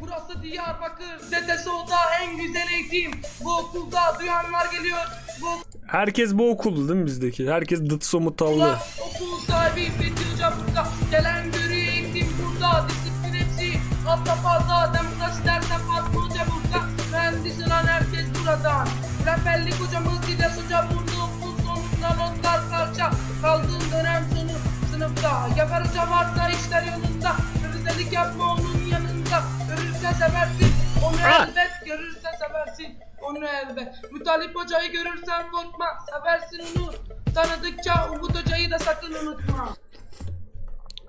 Burası Diyarbakır, Zete Oda en güzel eğitim. Bu okulda duyanlar geliyor. Bu Herkes bu okuldu değil mi bizdeki? Herkes dıt somut tavlı. okula okul sahibi Fethi Hoca burada. Gelen görüyor eğitim burada. Disiplin hepsi altta fazla. Demokrasi dersen Fatma Hoca burada. Mühendis olan herkes buradan. Rehberlik hocamız Dides Yaver Hoca varsa işler yolunda. Özellik yapma onun yanında. Görürsen seversin. Onu elbet görürsen seversin. Onu elbet. Mütalip hocayı görürsen korkma. Seversin onu. Tanıdıkça Umut hocayı da sakın unutma.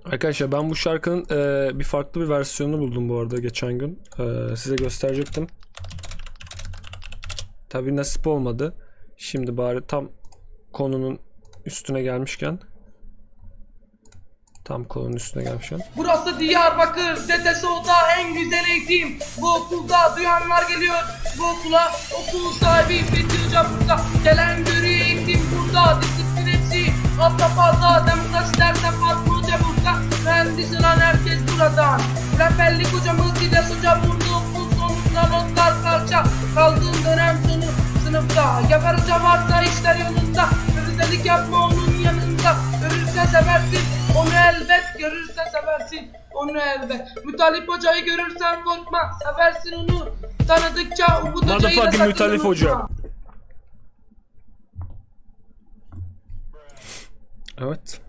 Arkadaşlar ben bu şarkının e, bir farklı bir versiyonunu buldum bu arada geçen gün. E, size gösterecektim. Tabi nasip olmadı. Şimdi bari tam konunun üstüne gelmişken tam konunun üstüne gelmişken Burası Diyarbakır, Zete Oda en güzel eğitim. Bu okulda duyanlar geliyor. Bu okula okul sahibi Fethi Hoca burada. Gelen görüyor eğitim burada. Disiplin hepsi altta fazla. Demokrasi dersen Fatma Hoca burada. Mühendis olan herkes buradan. Rehberlik hocamız Dides Hoca burada. Okul sonunda notlar kalça. Kaldığım dönem sonu sınıfta. Yaver Hoca varsa işler yolunda. Özellik yapma onun yanında. Görürsen seversin. Elbet görürsen seversin. Onu elbet. Mütalip hocayı görürsen korkma. Seversin onu. Tanıdıkça Umut hocayı da Motherfucking sakın Mütalip unutma. hoca. Evet.